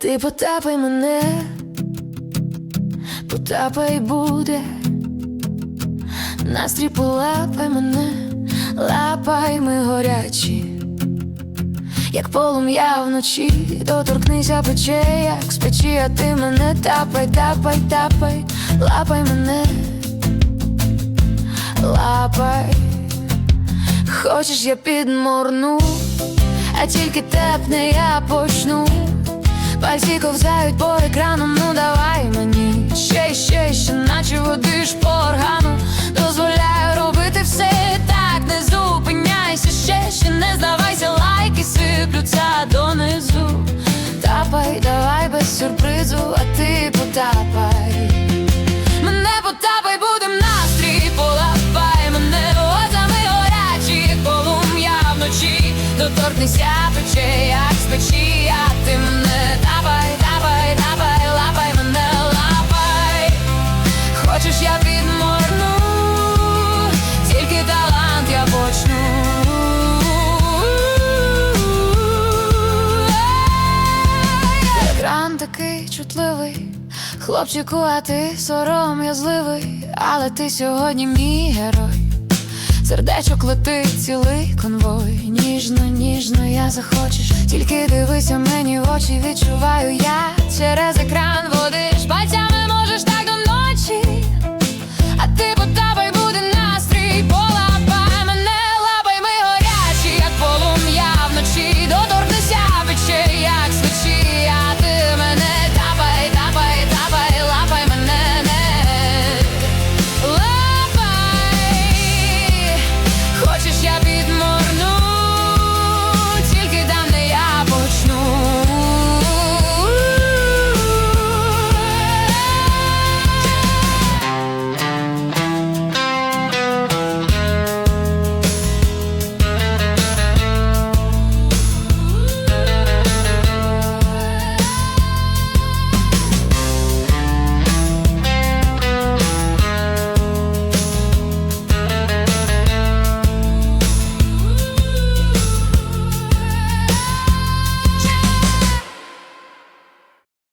Ти потапай мене, потапай буде, настрій полапай мене, лапай ми горячі, як полум'я вночі, доторкнися пече, як з а ти мене тапай, тапай, тапай, лапай мене, лапай, хочеш я підморну, а тільки тепне я почну. Пальці ковзають по екрану, ну давай мені. Ще, ще, ще, наче водиш по органу. Дозволяю робити все так, не зупиняйся, ще, ще не здавайся, лайки сиплються донизу. Тапай, давай без сюрпризу, а ти потапай. Мене потапай, будем настрій, полапай. Мене очами горячі, полум'я вночі, доторкнися пече, як з печі, а ти мене тапай, лапай мене, лапай. Хочеш, я підморну, тільки талант я почну. Екран такий чутливий, хлопчику, а ти сором'язливий, але ти сьогодні мій герой. Сердечок летить цілий конвой. Ніжно, ніжно я захочеш. Тільки дивися мені в очі, відчуваю я через екран